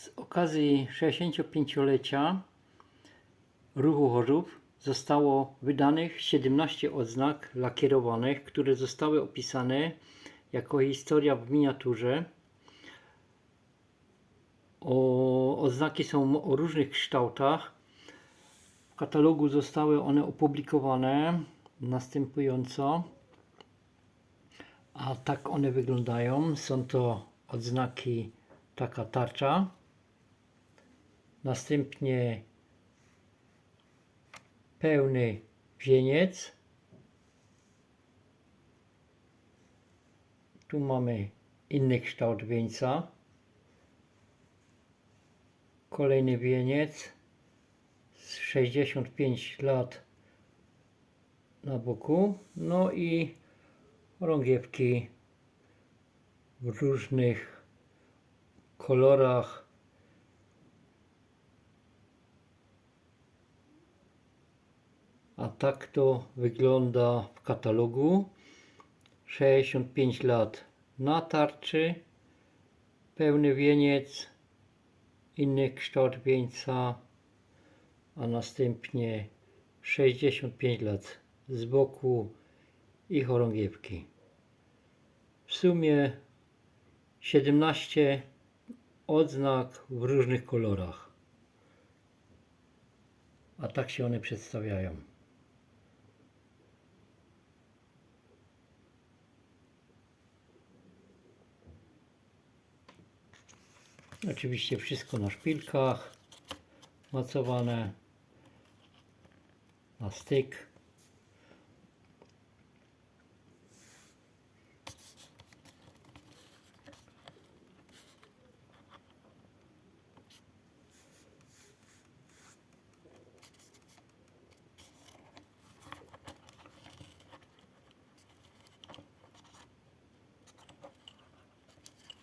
Z okazji 65-lecia ruchu Chorzów zostało wydanych 17 odznak lakierowanych, które zostały opisane jako historia w miniaturze. O, odznaki są o różnych kształtach. W katalogu zostały one opublikowane następująco. A tak one wyglądają. Są to odznaki taka tarcza. Następnie pełny wieniec. Tu mamy inny kształt wieńca. Kolejny wieniec z 65 lat na boku. No i rągiewki w różnych kolorach. A tak to wygląda w katalogu. 65 lat na tarczy, pełny wieniec, inny kształt wieńca, a następnie 65 lat z boku i chorągiewki. W sumie 17 odznak w różnych kolorach. A tak się one przedstawiają. Oczywiście wszystko na szpilkach mocowane na styk.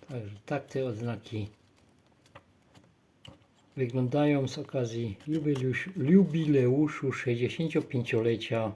Także tak te odznaki wyglądają z okazji jubileuszu, jubileuszu 65-lecia